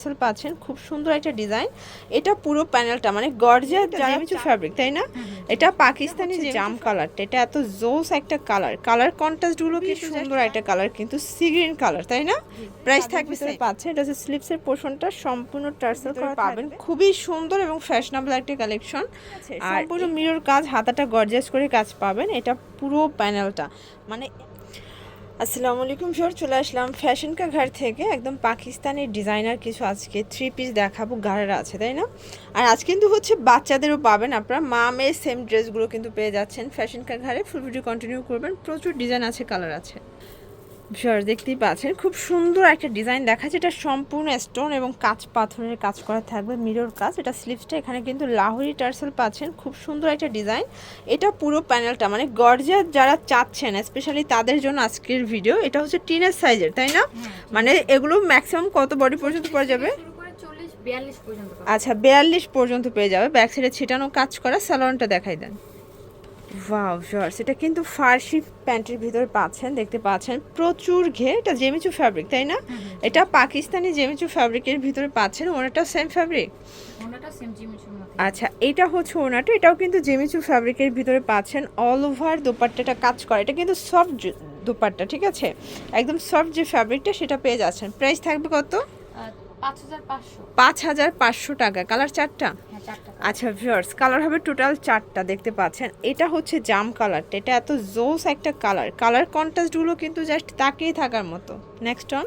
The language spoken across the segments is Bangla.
পার্সেল পাচ্ছেন খুব সুন্দর একটা ডিজাইন। এটা পুরো প্যানেলটা মানে গর্জিয়াস জামিচু ফ্যাব্রিক তাই না? এটা পাকিস্তানি যে জাম কালারটা এটা এত জোস একটা কালার কালার কন্ট্রাস্টগুলো কি সুন্দর একটা কালার কিন্তু সি গ্রিন কালার তাই না? প্রাইস থাকবে স্যার পাচ্ছে এটা হচ্ছে স্লিপসের পোর্শনটা সম্পূর্ণ টার্সেল করা পাবেন। খুবই সুন্দর এবং ফ্যাশনেবল একটা কালেকশন আর সম্পূর্ণ মিরর কাজ হাতাটা গর্জিয়াস করে কাজ পাবেন। এটা পুরো প্যানেলটা। মানে আসসালামু আলাইকুম সর চলে আসলাম ফ্যাশন কা ঘর থেকে। একদম পাকিস্তানের ডিজাইনার কিছু আজকে থ্রি পিস দেখাবো গাড়ারা আছে, তাই না? আর আজ কিন্তু হচ্ছে বাচ্চাদেরও পাবেন আপনারা। মা, মেয়ে সেম ড্রেসগুলো কিন্তু পেয়ে যাচ্ছেন ফ্যাশন কা ঘরে। ফুল ভিডিও কন্টিনিউ করবেন। প্রচুর ডিজাইন আছে কালার আছে। ভিউয়ার দেখতেই পাচ্ছেন খুব সুন্দর একটা ডিজাইন দেখাচ্ছে। এটা সম্পূর্ণ স্টোন এবং কাঁচ পাথরের কাজ করা থাকবে মিরর কাজ। এটা স্লিভসটা এখানে কিন্তু লাহোরি টার্সেল পাচ্ছেন খুব সুন্দর একটা ডিজাইন এটা পুরো প্যানেলটা মানে গর্জিয়াস যারা চাচ্ছেন স্পেশালি তাদের জন্য আজকের ভিডিও এটা হচ্ছে টিনের সাইজের তাই না? মানে এগুলো ম্যাক্সিমাম কত বডি পর্যন্ত পাওয়া যাবে। আচ্ছা বিয়াল্লিশ পর্যন্ত পেয়ে যাবে। ব্যাক সাইডে ছিটানো কাজ করা স্যালনটা দেখাই দেন। ওয়াও শর্টস এটা কিন্তু ফার্সি প্যান্টের ভিতর পাচ্ছেন দেখতে পাচ্ছেন। প্রচুর ঘে এটা জেমিচু ফ্যাব্রিক তাই না? এটা পাকিস্তানি জেমিচু ফ্যাব্রিকের ভিতরে পাচ্ছেন ওনাটা সেম ফ্যাব্রিক আচ্ছা এটা হচ্ছে ওনাটা এটাও কিন্তু জেমিচু ফ্যাব্রিকের ভিতরে পাচ্ছেন। অল ওভার দোপাট্টাটা কাজ করা এটা কিন্তু সফট দোপাট্টা ঠিক আছে? একদম সফট যে ফ্যাব্রিকটা সেটা পেয়ে যাচ্ছেন। প্রাইস থাকবে কত? পাঁচ হাজার পাঁচশো। টাকা। কালার চারটা? হ্যাঁ চারটা আচ্ছা ভিউয়ার্স কালার হবে টোটাল চারটা দেখতে পাচ্ছেন। এটা হচ্ছে জাম কালারটা এটা এত জোস একটা কালার কালার কন্ট্রাস্টগুলো কিন্তু জাস্ট তাকিয়ে থাকার মতো। নেক্সট অন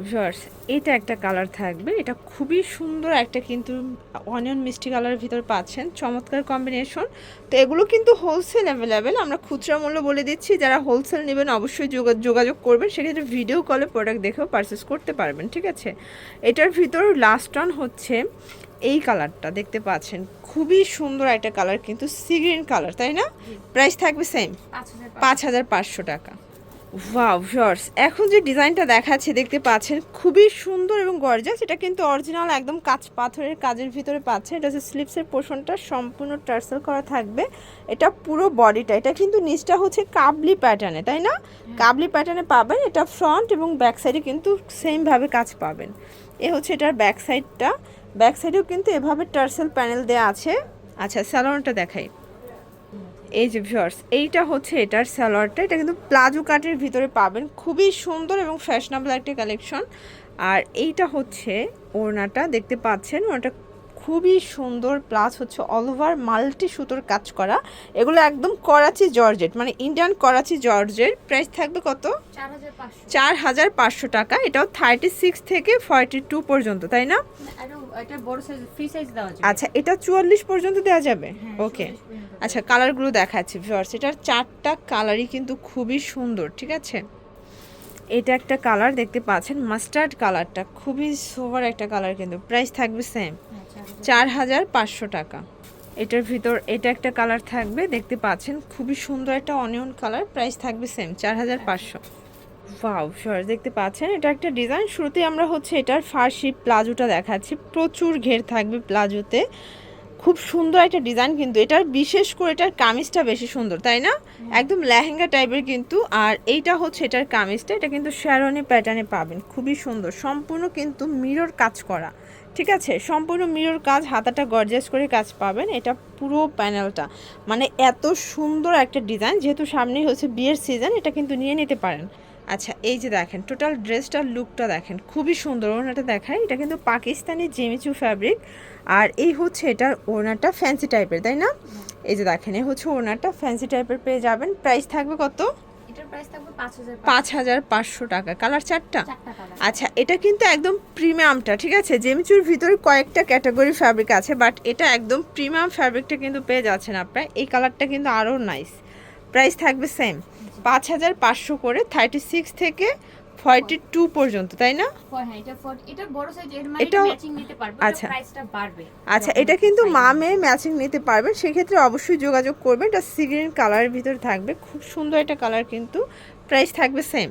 ভিউয়ার্স এটা একটা কালার থাকবে। এটা খুবই সুন্দর একটা কিন্তু অনিয়ন মিষ্টি কালারের ভিতর পাচ্ছেন। চমৎকার কম্বিনেশন তো এগুলো কিন্তু হোলসেল অ্যাভেলেবেল আমরা খুচরা মূল্য বলে দিচ্ছি। যারা হোলসেল নেবেন অবশ্যই যোগা- যোগাযোগ করবেন। সেক্ষেত্রে ভিডিও কলে প্রোডাক্ট দেখেও পারচেস করতে পারবেন ঠিক আছে? এটার ভিতর লাস্ট অন হচ্ছে এই কালারটা দেখতে পাচ্ছেন? খুবই সুন্দর একটা কালার কিন্তু সি গ্রিন কালার তাই না? প্রাইস থাকবে সেম পাঁচ হাজার পাঁচশো টাকা। ওয়াও ভিউয়ার্স এখন যে ডিজাইনটা দেখাচ্ছে দেখতে পাচ্ছেন খুবই সুন্দর এবং গর্জাস এটা কিন্তু অরিজিনাল একদম কাঁচ পাথরের কাজের ভিতরে পাচ্ছে। এটা হচ্ছে স্লিপসের পোর্শনটা সম্পূর্ণ টার্সেল করা থাকবে। এটা পুরো বডিটা এটা কিন্তু নিচটা হচ্ছে কাবলি প্যাটার্নে তাই না? কাবলি প্যাটার্নে পাবেন এটা ফ্রন্ট এবং ব্যাক সাইডে কিন্তু সেমভাবে কাজ পাবেন। এ হচ্ছে এটার ব্যাক সাইডটা ব্যাক সাইডেও কিন্তু এভাবে টার্সেল প্যানেল দেওয়া আছে। আচ্ছা স্যালোনটা দেখাই। এই যে ভিউয়ার্স এইটা হচ্ছে এটার সালোয়ারটা। এটা কিন্তু প্লাজো কাটের ভিতরে পাবেন। খুবই সুন্দর এবং ফ্যাশনেবল একটা কালেকশন আর এইটা হচ্ছে ওড়নাটা দেখতে পাচ্ছেন? ওটা খুবই সুন্দর। প্লাস হচ্ছে অল ওভার মাল্টি সুতোর কাজ করা। এগুলো একদম করাচি জর্জেট মানে ইন্ডিয়ান করাচি জর্জেট প্রাইস থাকবে কত? চার হাজার পাঁচশো। টাকা। এটাও থার্টি সিক্স থেকে ফর্টি টু পর্যন্ত তাই না? আচ্ছা এটা চুয়াল্লিশ পর্যন্ত দেওয়া যাবে? হ্যাঁ, ওকে 44 পর্যন্ত। আচ্ছা কালারগুলো দেখাচ্ছি ভিউয়ার্স এটার চারটা কালারই কিন্তু খুবই সুন্দর, ঠিক আছে? এটা একটা কালার দেখতে পাচ্ছেন? মাস্টার্ড কালারটা খুবই সোভার একটা কালার কিন্তু। প্রাইস থাকবে সেম চার হাজার। পাঁচশো টাকা। এটার ভিতর, এটা একটা কালার থাকবে, দেখতে পাচ্ছেন? খুবই সুন্দর একটা অনিয়ন কালার প্রাইস থাকবে সেম চার হাজার পাঁচশো। ওয়াও শিওর দেখতে পাচ্ছেন? এটা একটা ডিজাইন শুরুতেই আমরা হচ্ছে এটার ফার্সি প্লাজোটা দেখাচ্ছি। প্রচুর ঘের থাকবে প্লাজোতে খুব সুন্দর একটা ডিজাইন কিন্তু এটার বিশেষ করে এটার কামিজটা বেশি সুন্দর তাই না? একদম লেহেঙ্গা টাইপের কিন্তু আর এইটা হচ্ছে এটার কামিজটা এটা কিন্তু শ্যারনি প্যাটার্নে পাবেন খুবই সুন্দর সম্পূর্ণ কিন্তু মিরর কাজ করা ঠিক আছে? সম্পূর্ণ মিরর কাজ হাতাটা গর্জাস করে কাজ পাবেন এটা পুরো প্যানেলটা মানে এত সুন্দর একটা ডিজাইন যেহেতু সামনেই হচ্ছে বিয়ের সিজন এটা কিন্তু নিয়ে নিতে পারেন। আচ্ছা এই যে দেখেন টোটাল ড্রেসটার লুকটা দেখেন খুবই সুন্দর। ওনাটা দেখায় এটা কিন্তু পাকিস্তানি জেমিচু ফ্যাব্রিক আর এই হচ্ছে এটার ওনাটা ফ্যান্সি টাইপের তাই না? এই যে দেখেন এই হচ্ছে ওনাটা ফ্যান্সি টাইপের পেয়ে যাবেন। প্রাইস থাকবে কত? পাঁচ হাজার পাঁচ হাজার পাঁচশো টাকা। কালার চারটা? চারটা আচ্ছা এটা কিন্তু একদম প্রিমিয়ামটা ঠিক আছে? জেমিচুর ভিতরে কয়েকটা ক্যাটাগরি ফ্যাব্রিক আছে বাট এটা একদম প্রিমিয়াম ফ্যাব্রিকটা কিন্তু পেয়ে যাচ্ছেন আপনারা। এই কালারটা কিন্তু আরও নাইস প্রাইস থাকবে সেম পাঁচ হাজার পাঁচশো করে থার্টি সিক্স থেকে ফর্টি টু পর্যন্ত তাই না? হ্যাঁ এটা মানে আচ্ছা। আচ্ছা এটা কিন্তু মা মেয়ে ম্যাচিং নিতে পারবেন সেক্ষেত্রে অবশ্যই যোগাযোগ করবেন। এটা সিগ্রিন কালারের ভিতর থাকবে। খুব সুন্দর একটা কালার কিন্তু প্রাইস থাকবে সেম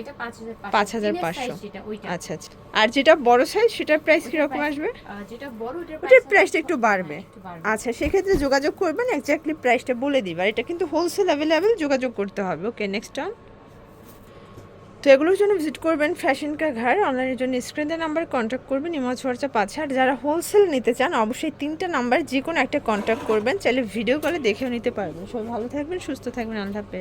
এটা পাঁচ হাজার পাঁচ হাজার পাঁচশো। যেটা ওইটা। আচ্ছা আচ্ছা। আর যেটা বড় সাইজ সেটার প্রাইস ওইটার কীরকম আসবে? যেটা বড় ওটার প্রাইসটা একটু বাড়বে। আচ্ছা সেক্ষেত্রে যোগাযোগ করবেন এক্স্যাক্টলি প্রাইসটা বলে দিবা। এটা কিন্তু হোলসেল অ্যাভেলেবেল যোগাযোগ করতে হবে। ওকে নেক্সট অন তো এগুলোর জন্য ভিজিট করবেন ফ্যাশন কা ঘর অনলাইনের জন্য স্ক্রিনের নাম্বার কন্ট্যাক্ট করবেন ইমাজ হোয়াটসঅ্যাপ আছে। আর যারা হোলসেল নিতে চান অবশ্যই তিনটা নাম্বার যে কোনো একটা কন্ট্যাক্ট করবেন। চাইলে ভিডিও কলে দেখেও নিতে পারবেন। সবাই ভালো থাকবেন সুস্থ থাকবেন। আল্লাহ হাফেজ।